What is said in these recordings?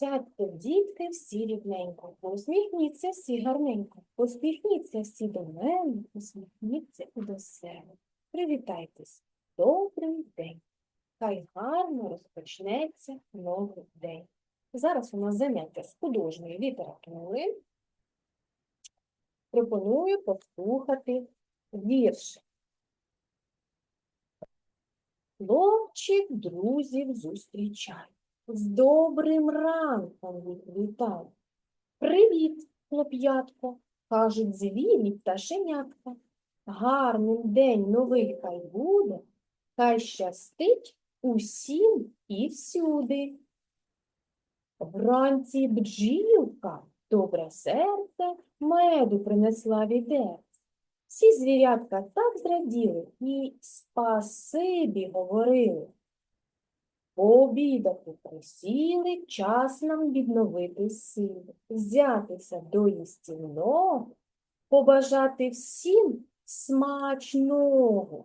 Сядьте, дітки, всі рівненько, посміхніться всі гарненько, посміхніться всі до мене, посміхніться і до себе. Привітайтесь. Добрий день. Хай гарно розпочнеться новий день. Зараз у нас заняття з художньої літератури. Пропоную послухати вірш. Хлопчик друзів зустрічає. З добрим ранком їх вітає. Привіт, хлоп'ятко, кажуть звірі пташенятка. Гарним день новий хай буде, хай щастить усім і всюди. Вранці бджілка, добре серце, меду принесла відець. Всі звірятка так зраділи і спасибі говорили. Пообідати присіли, час нам відновити сили, взятися до їстівного, побажати всім смачного.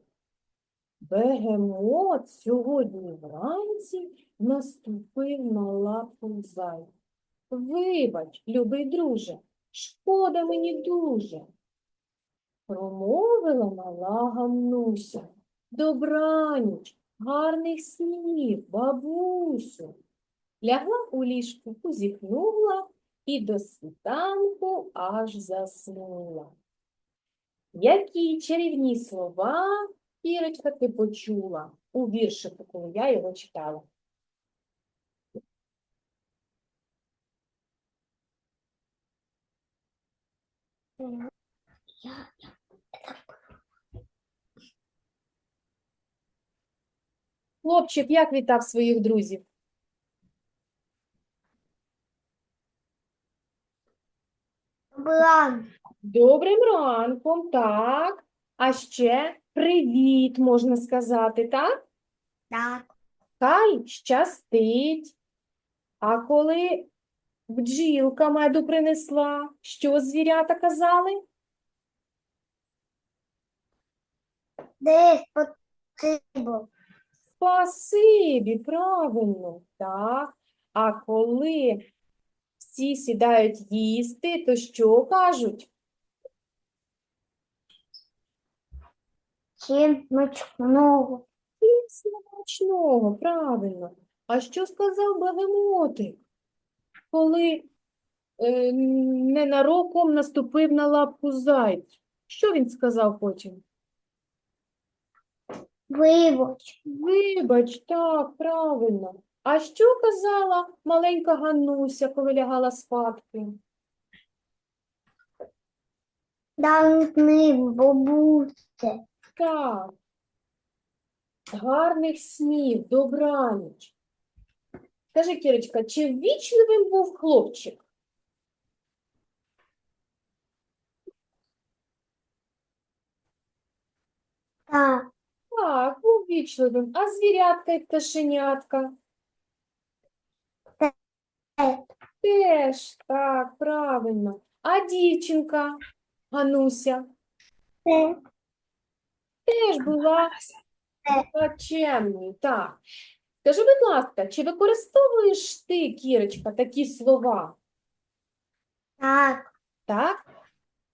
Бегемот сьогодні вранці наступив на лапу зайця. Вибач, любий друже, шкода мені дуже. Промовила мала Ганнуся. Добраніч, гарних снів, бабусю. Лягла у ліжку, позіхнула і до світанку аж заснула. Які чарівні слова, Кірочка, ти почула у віршику, коли я його читала. Я Хлопчик, як вітав своїх друзів? була Добрим ранком, так. А ще привіт, можна сказати, так? так. Хай щастить. А коли бджілка меду принесла, що звірята казали? Десь потрібно. Спасибі, правильно, так. А коли всі сідають їсти, то що кажуть? Чим ночного. Смачного, правильно. А що сказав бегемотик, коли е, ненароком наступив на лапку зайцю? Що він сказав потім? Вибач. Вибач, так, правильно. А що казала маленька Ганнуся, коли лягала спадки? Дай книгу, бабуся. Так. Гарних снів, добраніч. Скажи, Кірочка, чи ввічливим був хлопчик? Так. Так, був ввічливим. А звірятка і пташенятка? Теж, так, правильно. А дівчинка, Гануся, теж була чемною, так. Скажи, будь ласка, чи використовуєш ти, Кірочка, такі слова? Так. Так?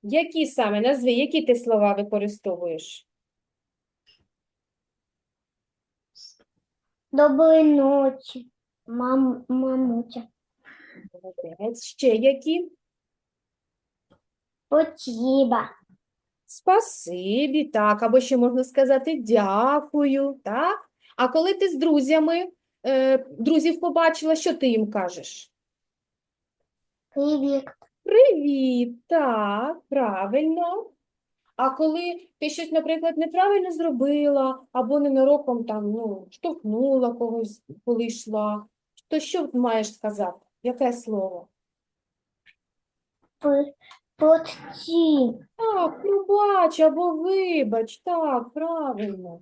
Які саме? Назви, які ти слова використовуєш? Доброї ночі. Мам, мамуся. Молодець. Ще які? Спасибо. Спасибі, так, або ще можна сказати дякую, так? А коли ти з друзями, е, друзів побачила, що ти їм кажеш? Привіт. Привіт, так, правильно. А коли ти щось, наприклад, неправильно зробила, або ненароком там, ну, штовхнула когось, коли йшла, то що маєш сказати? Яке слово? П- Так, пробач або вибач, так, правильно.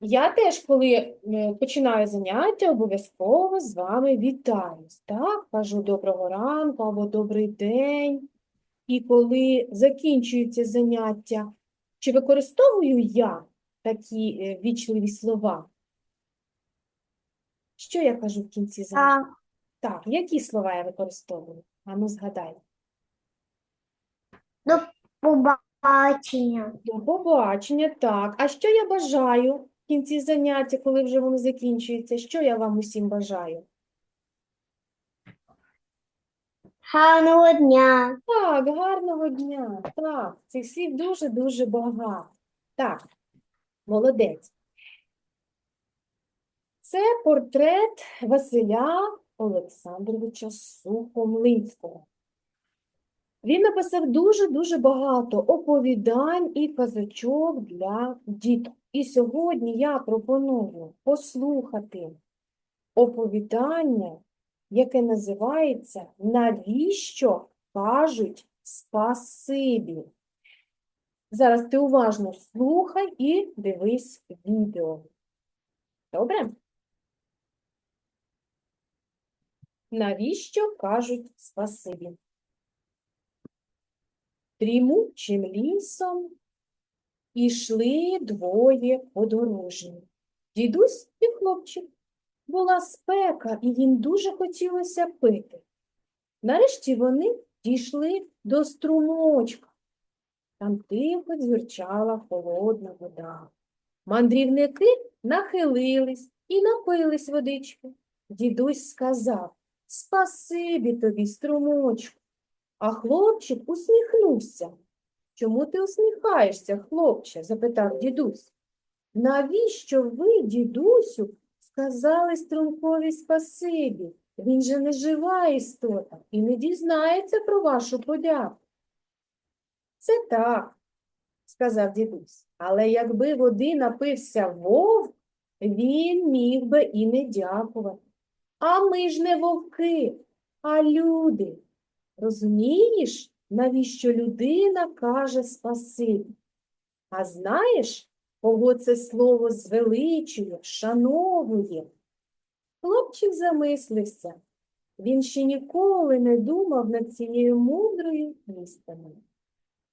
Я теж, коли е, починаю заняття, обов'язково з вами вітаюсь, так? Кажу доброго ранку або добрий день. І коли закінчується заняття, чи використовую я такі е, вічливі слова? Що я кажу в кінці заняття? Так. Так, які слова я використовую? Ану, згадай. До побачення. До побачення, так. А що я бажаю в кінці заняття, коли вже воно закінчується? Що я вам усім бажаю? Гарного дня. Так, гарного дня. Так, цих слів дуже-дуже багато. Так, молодець. Це портрет Василя Олександровича Сухомлинського. Він написав дуже-дуже багато оповідань і казочок для діток. І сьогодні я пропоную послухати оповідання, яке називається Навіщо кажуть спасибі? Зараз ти уважно слухай і дивись відео. Добре? Навіщо кажуть спасибі? Дрімучим лісом ішли двоє подорожні. Дідусь і хлопчик. Була спека, і їм дуже хотілося пити. Нарешті вони дійшли до струмочка. Там тихо дзюрчала холодна вода. Мандрівники нахилились і напились водички. Дідусь сказав Спасибі тобі, струмочку. А хлопчик усміхнувся. Чому ти усміхаєшся, хлопче? запитав дідусь. Навіщо ви, дідусю, сказали струмкові спасибі? Він же не жива істота і не дізнається про вашу подяку. Це так, сказав дідусь, але якби води напився вовк, він міг би і не дякувати. А ми ж не вовки, а люди. Розумієш, навіщо людина каже спасибі? А знаєш, кого це слово звеличує, вшановує? Хлопчик замислився. Він ще ніколи не думав над цією мудрою істиною.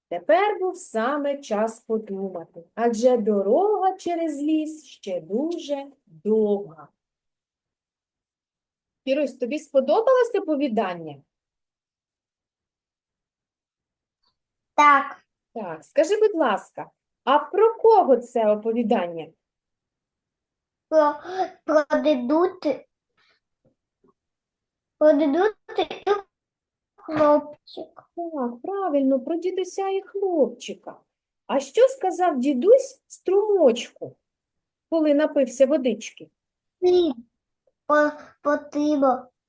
Тепер був саме час подумати, адже дорога через ліс ще дуже довга. Кірусь, тобі сподобалося оповідання? Так, Так, скажи, будь ласка, а про кого це оповідання? про, про дедути. Про дедути і хлопчик. Так, правильно, про дідуся і хлопчика. А що сказав дідусь струмочку, коли напився водички? Ти по,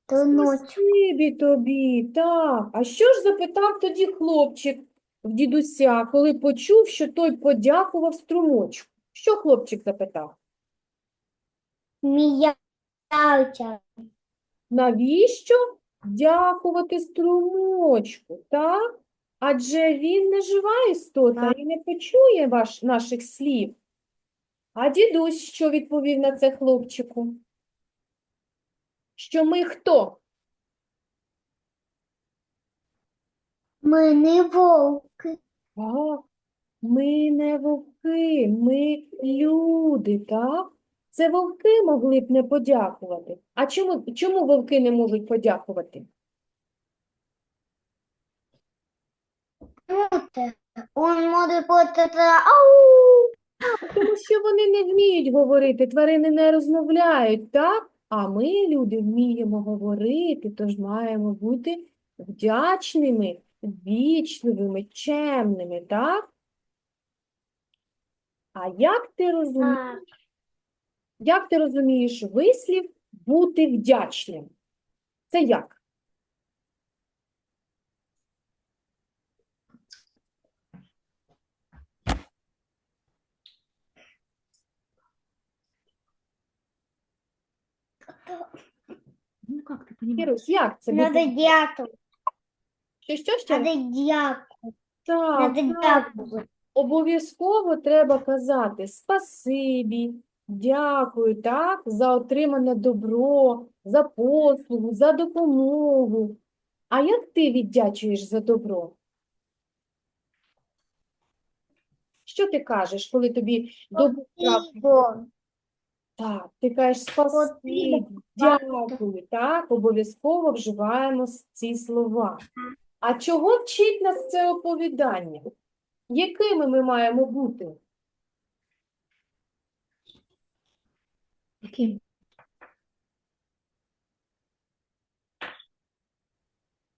тоночку. Спасибі тобі, так. А що ж запитав тоді хлопчик в дідуся, коли почув, що той подякував струмочку? Що хлопчик запитав? Міявця. Навіщо дякувати струмочку, так? Адже він не жива істота і не почує ваш, наших слів. А дідусь що відповів на це хлопчику? Що ми хто? Ми не вовки. Так, ми не вовки, ми люди, так? Це вовки могли б не подякувати. А чому, чому вовки не можуть подякувати? Он може ау. Тому що вони не вміють говорити, тварини не розмовляють, так? А ми, люди, вміємо говорити, тож маємо бути вдячними, вічливими, чемними, так? А як ти розумієш, Так. як ти розумієш вислів бути вдячним? Це як? Ну как ты понимаешь? Кірусь, як це Надо дякувати. Що, що ще? Надо дякувати. Так, Надо так. дякувати. Обов'язково треба казати спасибі, дякую, так, за отримане добро, за послугу, за допомогу. А як ти віддячуєш за добро? Що ти кажеш, коли тобі добро? Спасибо. Так, ти кажеш спасибі, Дякую, так, обов'язково вживаємо ці слова. А чого вчить нас це оповідання? Якими ми маємо бути? Яким?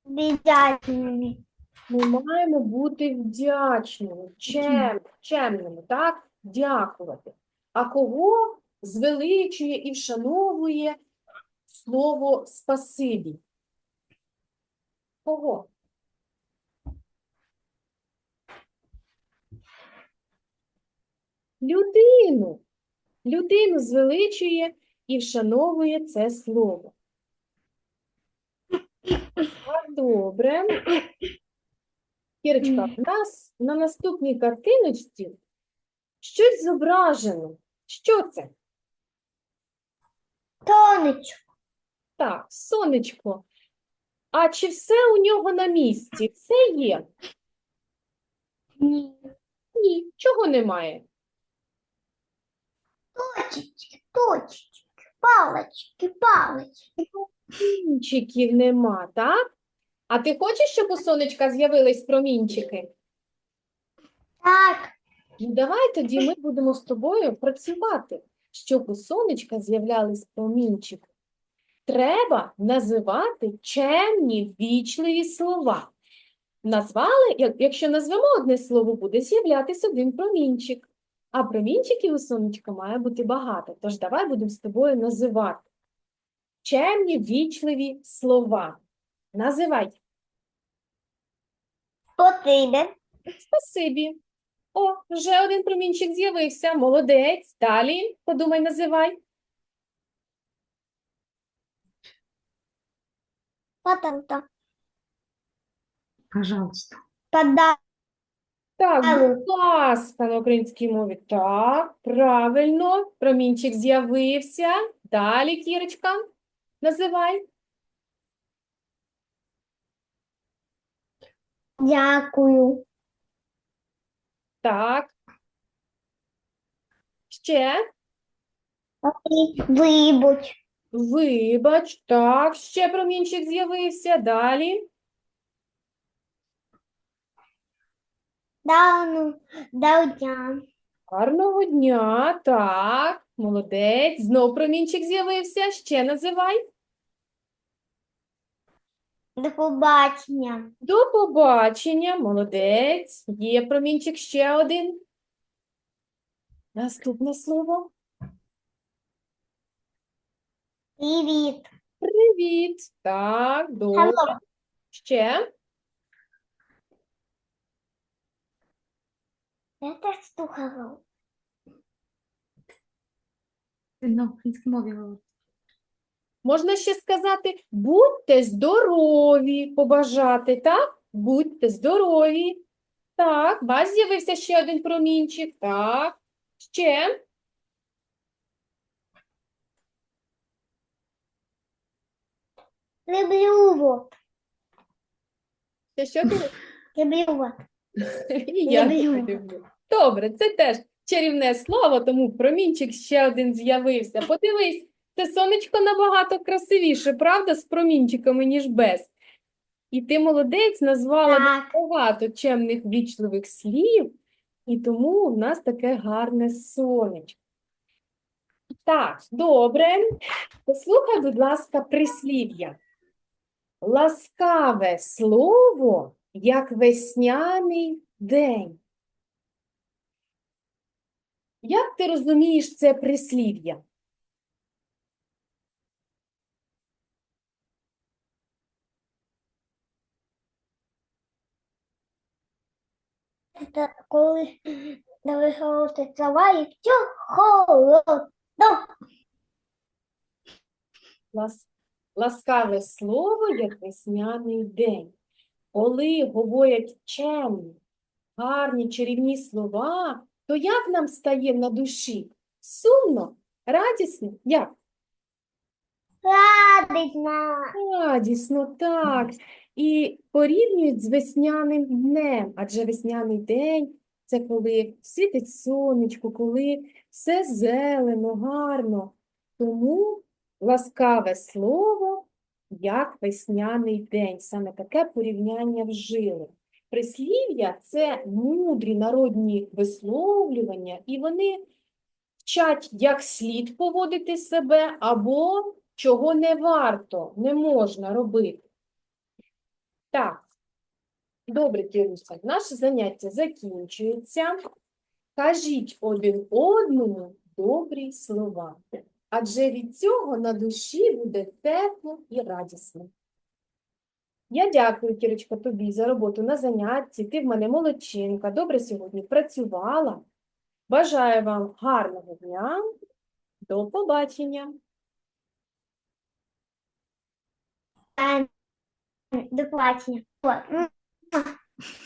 Вдячними. Ми маємо бути вдячними, чем, чемними, так? Дякувати. А кого звеличує і вшановує слово спасибі? Кого? Людину. Людину звеличує і вшановує це слово. Так, добре. Кірочка, в нас на наступній картиночці щось зображено. Що це? Тонечко. Так, сонечко. А чи все у нього на місці? Все є? Ні. Ні, чого немає? Точечки, точечки, палочки, палочки. Промінчиків нема, так? А ти хочеш, щоб у сонечка з'явились промінчики? Так, Ну, давай тоді ми будемо з тобою працювати, щоб у сонечка з'являлись промінчики. Треба називати чемні, вічливі слова. Назвали, як- якщо назвемо одне слово, буде з'являтися один промінчик. А промінчиків у сонечка має бути багато. Тож давай будемо з тобою називати. Чемні, вічливі слова. Називай. потрібен. Спасибі. О, вже один промінчик з'явився. Молодець. Далі, подумай, називай. Потом-то. Пожалуйста. Пода. Так, будь ласка, на українській мові. Так, правильно. Промінчик з'явився. Далі, Кірочка, називай. Дякую. Так. Ще. Вибач. Вибач. Так, ще промінчик з'явився. Далі. До дня. Гарного дня. Так, молодець. Знов промінчик з'явився. Ще називай. До побачення. До побачення, молодець. Є промінчик ще один. Наступне слово. Привіт. Привіт. Так, добре. Алло. Ще. Я теж слухала. На українській мові. Можна ще сказати, будьте здорові, побажати, так? Будьте здорові. Так, у вас з'явився ще один промінчик. Так. Ще. Люблю вот. Що ти? Люблю. І я Люблю. Добре, це теж чарівне слово, тому промінчик ще один з'явився. Подивись, це сонечко набагато красивіше, правда, з промінчиками, ніж без. І ти молодець, назвала Так. багато чемних вічливих слів, і тому у нас таке гарне сонечко. Так, добре. Послухай, будь ласка, прислів'я. Ласкаве слово, як весняний день. Як ти розумієш це прислів'я? Це коли виходить слова і все холодно. Лас... Ласкаве слово, як весняний день. Коли говорять чемні, гарні, чарівні слова, то як нам стає на душі? Сумно, радісно? Як? Радісно. Радісно, так. І порівнюють з весняним днем, адже весняний день це коли світить сонечко, коли все зелено, гарно. Тому ласкаве слово, як весняний день. Саме таке порівняння вжили. Прислів'я – це мудрі народні висловлювання, і вони вчать, як слід поводити себе, або чого не варто, не можна робити. Так, добре, Кіруся, наше заняття закінчується. Кажіть один одному добрі слова, адже від цього на душі буде тепло і радісно. Я дякую, Кірочка, тобі за роботу на занятті. Ти в мене молодчинка, добре сьогодні працювала. Бажаю вам гарного дня. До побачення. До побачення. От.